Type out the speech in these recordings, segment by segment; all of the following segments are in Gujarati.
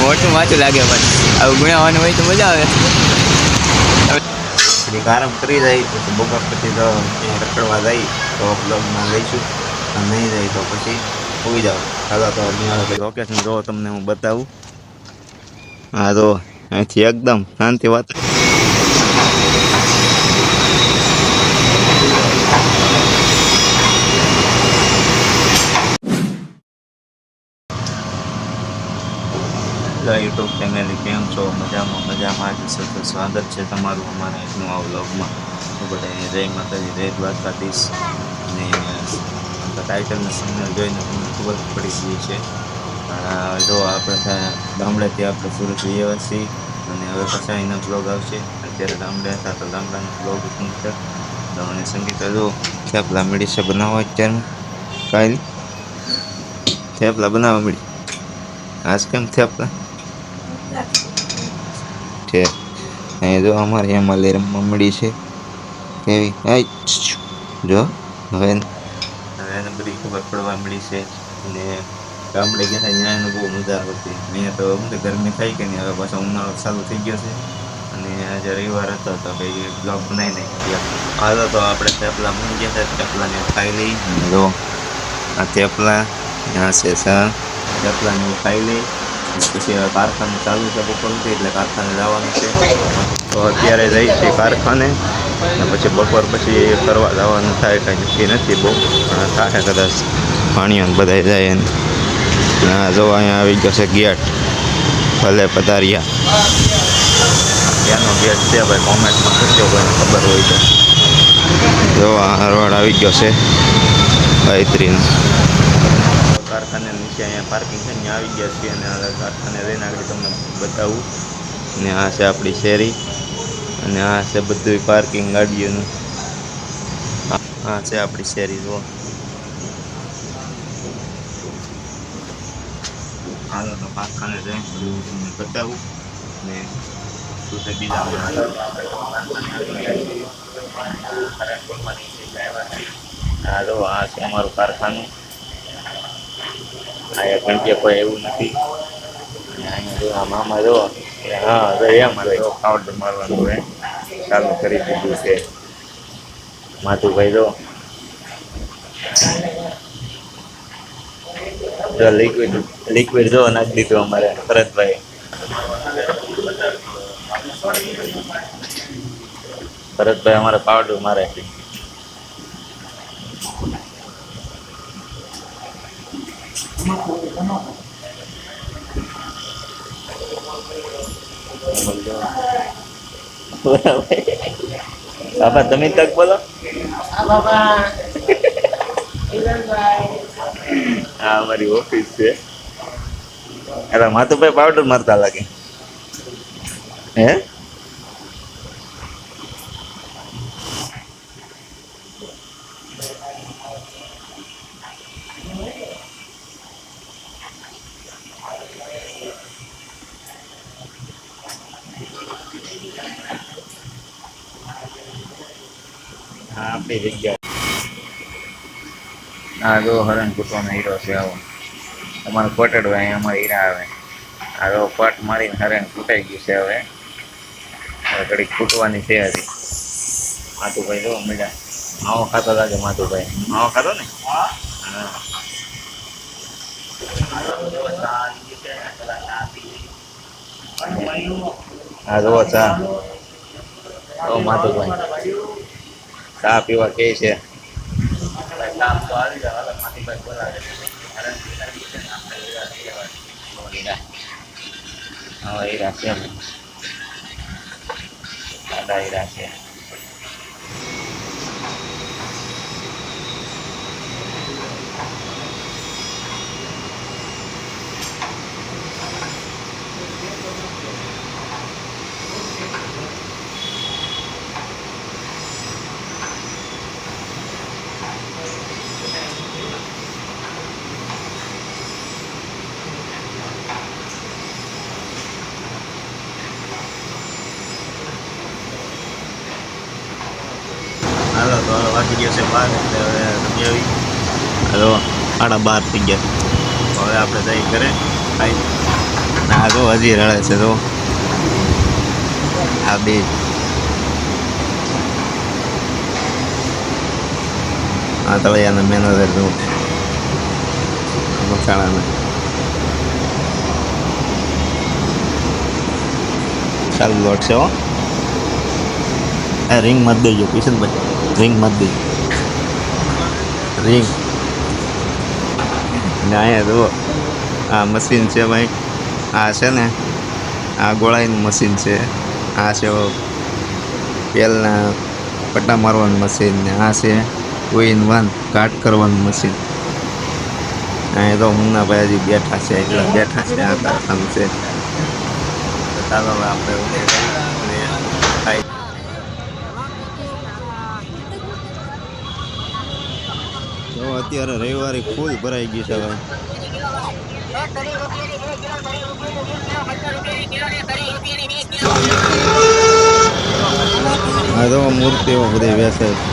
મોટું માથું લાગે પણ આવું ગુણાવાનું હોય તો મજા આવે. થોડીક આરામ કરી જાય તો બપોર પછી તો રખડવા જાય તો બ્લોગમાં લઈશું અને નહીં જાય તો પછી હોઈ જાઓ. ચાલો તો લોકેશન જો તમને હું બતાવું. હા તો અહીંથી એકદમ શાંતિ વાત યુટ્યુબ ફેમિલી કેમ છો મજામાં મજામાં જ છો તો સ્વાગત છે તમારું અમારા એકનું આ વ્લોગમાં. તો બધા જય માતાજી, જય દ્વારકાધીશ. અને ટાઇટલને સમય જોઈને તમને ખબર પડી ગઈ છે. જો આપણે ગામડેથી આપણે સુરત જઈએ છીએ. અને હવે પછી એના બ્લોગ આવશે. અત્યારે ગામડે હતા તો ગામડાનો બ્લોગ મૂકશે. તો અને સંગીતા જો થેપલા મળી છે બનાવવા અત્યારે કાલ થેપલા બનાવવા મળી. આજ કેમ થેપલા? છે અહીંયા જો અમારે એમાં લેર મમડી છે. કેવી? જો, હવે હવે એને બધી ખબર પડવા મળી છે. અને ગામડે ગયા ત્યાં એનો બહુ મજા આવતી. અહીંયા તો અમને ગરમી થાય કે નહીં હવે પાછો ઉનાળો ચાલુ થઈ ગયો છે. અને આજે રવિવાર હતો, તો કંઈ બ્લોગ બનાવી નાખ્યા હાલો તો આપણે થેપલા મૂકી ગયા હતા, થેપલાને ખાઈ લઈ. જો, આ થેપલા ત્યાં છે સા થેપલાને ખાઈ લઈ. પછી કારખાનું ચાલુ છે બપોર સુધી એટલે કારખાને જવાનું છે. તો અત્યારે જઈ છે કારખાને પછી બપોર પછી ફરવા જવાનું થાય કાંઈ નક્કી નથી બહુ, પણ થાય કદાચ પાણીઓ બધા જાય એને. ના જો અહીંયા આવી ગયો છે ગેટ, ભલે પધાર્યા. ત્યાંનો ગેટ છે, ભાઈ, કોમેન્ટમાં પૂછજો કોઈને ખબર હોય તો. જો આ રોડ આવી ગયો છે ગાયત્રીનો કારખાને નીચે અહીંયા પાર્કિંગ છે, ત્યાં આવી ગયા છીએ અને આ કારખાને લઈને આગળ તમને બતાવું. અને આ છે આપણી શેરી અને આ છે બધું પાર્કિંગ ગાડીઓનું. આ- છે આપણી શેરી, જુઓ. હાલો, તો કારખાને જઈને તમને બતાવું ને શું છે બીજા હા જો આ છે અમારું કારખાનું. અહીંયા કે કોઈ એવું નથી અને અહીંયા જો આ મામા જો હા અમારે એવો પાવડર મારવાનું હોય ચાલુ કરી દીધું છે માધુભાઈ જો જો લિક્વિડ લિક્વિડ જો નાખી દીધું અમારે ભરતભાઈ ભરતભાઈ અમારે પાવડર મારે છે બાબા તમે તક બોલો? હા અમારી ઓફિસ છે. એટલે માતુભાઈ પાવડર મારતા લાગે. હે? હા જો હરણ કૂટવાનો હીરો છે આવો. તમારે કોટેડ હોય અહીંયા અમારે હીરા આવે. આ જો પટ મારીને હરણ કૂટાઈ ગયું છે હવે. ઘડીક કૂટવાની તૈયારી માતુભાઈ જો મજા માવો ખાતો લાગે માતુભાઈ માવો ખાતો ને? હા. હા જુઓ ચા. ઓ માતુભાઈ ચા પીવા કે છે? હીરા છે સાદા હીરા છે હાલો તો હવે વાગી ગયો છે બાર એટલે હવે રમી આવી હાલો સાડા બાર થઈ ગયા. હવે આપણે જઈ ઘરે ખાઈ આ તો હજી રડે છે તો આ બે. આ તળિયાના મેનેજર જો. મસાળાને. સારું લોટ છે હો રિંગ મત દેજો કિશનભાઈ રિંગ મત દેજો. રિંગ ને અહીંયા જુઓ. આ મશીન છે ભાઈ. આ છે ને, આ ગોળાઈનું મશીન છે. આ છે તેલના પટ્ટા મારવાનું મશીન ને આ છે ટુ ઇન વન કાટ કરવાનું મશીન. અહીંયા તો મુન્નાભાઈ હજી બેઠા છે એટલે બેઠા છે, આ કારખાનું છે. ચાલો આપણે ઊભી રહી અને ખાઈ તો અત્યારે રવિવારે ફૂલ ભરાઈ ગઈ છે મૂર્તિઓ બધી વેસે છે.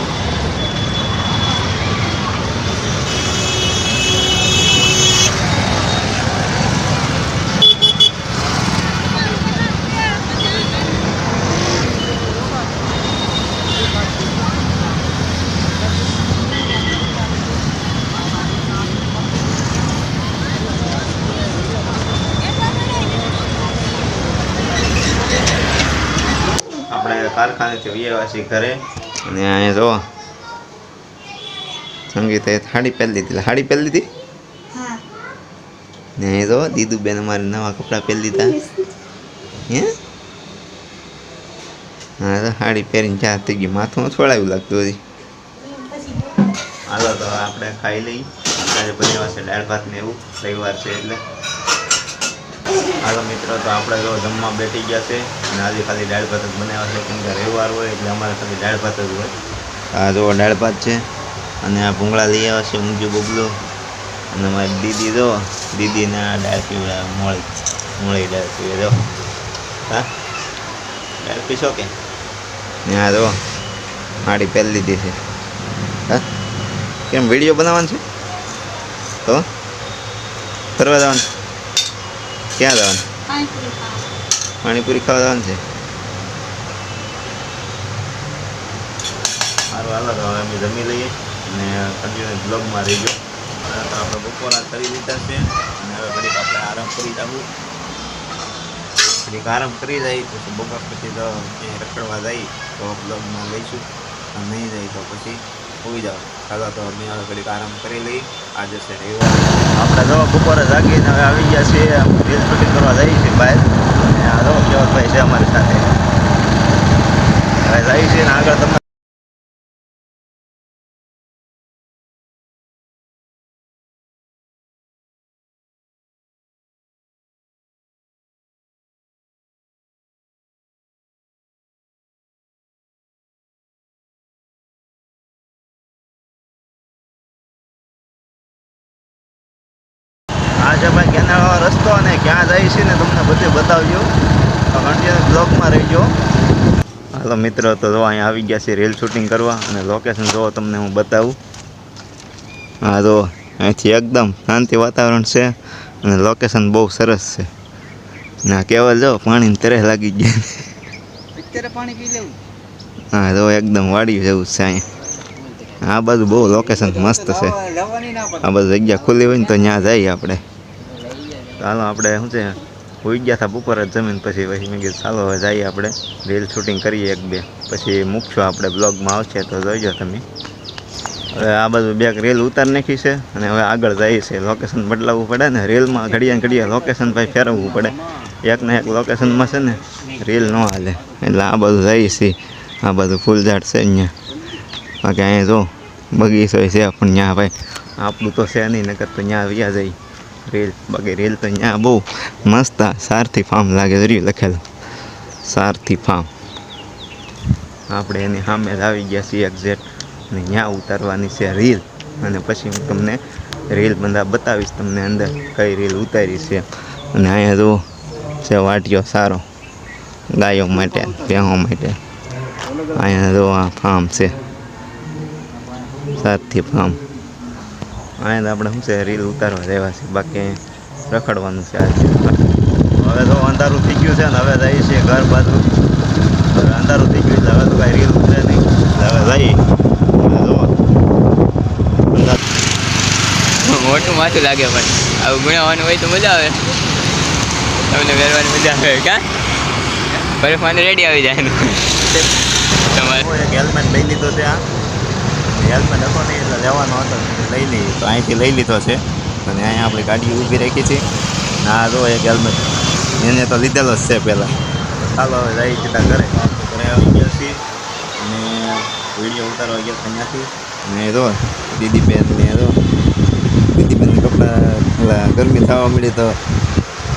આપણે કારખાનેથી વ્યવા છીએ ઘરે. અને અહીંયા જો સંગીતે હાડી પહેરી લીધી. હાડી પહેરી લીધી? ને અહીંયા જો દીદુબેન અમારે નવા કપડાં પહેરી લીધા. હે? હા તો સાડી પહેરીને ચા થઈ ગઈ? માથું છોડાવ્યું લાગતું હતી હાલો તો આપણે ખાઈ લઈ આજે બધી છે દાળ ભાત ને એવું રવિવાર છે એટલે. હાલો મિત્રો, તો આપણે તો જમવા બેઠી ગયા છે અને આજે ખાલી દાળ ભાત જ બનાવ્યા છે. કેમ કે રવિવાર હોય એટલે અમારે ખાલી દાળ ભાત જ હોય. આ જો દાળ ભાત છે. અને આ ભૂંગળા લઈ આવ્યા છે ઊંઘ્યું બબલું. અને મારી દીદી જો આ દાળ પીવડા મોળી મોળી દાળ પીવે જો હા? દાળ પીશો કે? ને આ જો મારી પહેલી લીધી છે. હા? કેમ, વીડિયો બનાવવાનો છે? તો? ફરવા જવાનું? ક્યાં જવાનું? પાણીપુરી ખાવા જવાનું છે? જમી લઈએ અને કન્ટિન્યુ બ્લોગમાં રહી આપણે બપોરા કરી દીધા છે અને હવે આપણે આરામ કરી જવું. ઘડીક આરામ કરી જાય પછી પછી રખડવા જાય તો બ્લોગમાં લઈશું. નહીં જાય તો પછી હોઈ જાવ કાકા તો અમે હવે ઘડીક આરામ કરી લઈ. આજે છે રવિવાર. આપણે જો બપોરે જાગીને હવે આવી ગયા છીએ. રીલ શૂટિંગ કરવા જઈએ છીએ બહાર. અને આ જો કેવતભાઈ છે અમારી સાથે. હવે જઈએ છીએ ને આગળ તમને આજે ભાઈ રસ્તો અને ક્યાં જાય છે ને તમને બધે બતાવજો. તો કન્ટિન્યુ બ્લોગમાં રહીજો. હાલો મિત્રો તો જો અહીંયા આવી ગયા છે રીલ શૂટિંગ કરવા અને લોકેશન જોવો તમને હું બતાવું. હા જો અહીંથી એકદમ શાંતિ વાતાવરણ છે અને લોકેશન બહુ સરસ છે. ને કેવલ જો પાણીની તરસ લાગી ગઈ. અત્યારે પાણી પી લેવું? હા જો એકદમ વાડી જેવું છે અહીંયા. આ બાજુ બહુ લોકેશન મસ્ત છે. આ બધી જગ્યા ખુલ્લી હોય ને તો ત્યાં જઈએ આપણે. ચાલો આપણે શું છે, હોઈ ગયા હતા ઉપર જ જમીન પછી પછી મેં કીધું, ચાલો, હવે જઈએ આપણે, રીલ શૂટિંગ કરીએ એક બે. પછી મૂકશું આપણે બ્લોગમાં આવશે તો જોઈજો તમે. હવે આ બધું બે રીલ ઉતાર નાખી છે અને હવે આગળ જઈએ છે. લોકેશન બદલાવવું પડે ને રીલમાં ઘડિયા ઘડિયા લોકેશન ભાઈ ફેરવવું પડે. એકને એક લોકેશનમાં છે ને, રીલ ન હાલે. એટલે આ બધું જઈએ છીએ આ બધું ફૂલઝાડ છે અહીંયા. બાકી અહીંયા જો બગીચો છે પણ ત્યાં ભાઈ, આપણું તો છે નહીં, નકર તો ત્યાં વ્યા જઈ રેલ, બાકી રેલ તો અહીંયા બહુ મસ્ત સારથી ફાર્મ લાગે રહ્યું લખેલું. સારથી ફાર્મ. આપણે એની સામે આવી ગયા છીએ એક્ઝેક્ટ અને ત્યાં ઉતારવાની છે રીલ. અને પછી હું તમને રીલ બધા બતાવીશ તમને અંદર કઈ રીલ ઉતારી છે. અને અહીંયા જો છે વાટીઓ સારો. ગાયો માટે ભેહો માટે. અહીંયા જો આ ફાર્મ છે. સાતથી ફાર્મ. અહીંયા આપણે શું છે રીલ ઉતારવા રહેવા છે બાકી રખડવાનું છે હવે તો અંધારું થઈ ગયું છે ને હવે જઈએ છે ઘર બાજુ. અંધારું થઈ ગયું એટલે હવે તો કાંઈ રીલ ઉતરે નહીં. હવે જઈએ. હવે જો અંધારું મોટું માથું લાગે પણ. આવું ગુણાવવાનું હોય તો મજા આવે. તમને પહેરવાની મજા આવે. કા બરફમાં રેડી આવી જાય તમારે હેલ્મેટ લઈ લીધો છે આ. હેલ્મેટ હતો નહીં એટલે લેવાનો હતો લઈ લઈ તો અહીંથી લઈ લીધો છે. અને અહીંયા આપણી ગાડી ઊભી રાખી છે. ના જો એક હેલ્મેટ એને તો લીધેલો જ છે પહેલાં. ચાલો હવે જઈ સીધા ઘરે. ઘરે આવી ગયા છીએ. અને વીડિયો ઉતારવા ગયા અહીંયાથી અને જો દીદી બેન ને જો. દીદી બેન કપડાં ગરમી થવા મળી તો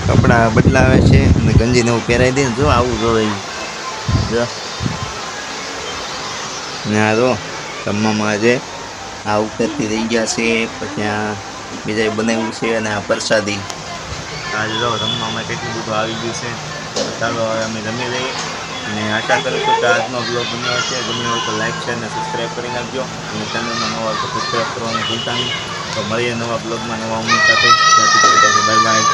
કપડાં બદલાવે છે. અને ગંજીને એવું પહેરાવી દે જો આવું જો જો. ને આ જો. જમવા આજે આ ઉપરથી રહી ગયા છે. પછી આ બીજા બનાવ્યું છે અને આ પ્રસાદી. આજે જો રમવામાં કેટલું બધું આવી ગયું છે. ચાલો હવે અમે રમી લઈએ. અને આશા કરું છું કે આજનો બ્લોગ ગમ્યો છે ગમ્યો હોય તો લાઈક શેર અને સબસ્ક્રાઈબ કરી નાખજો. અને ચેનલમાં નવા તો સબસ્ક્રાઈબ કરવાનું ભૂલતા નહીં. તો મળીએ નવા બ્લોગમાં નવા ઉમેદ સાથે. Bye bye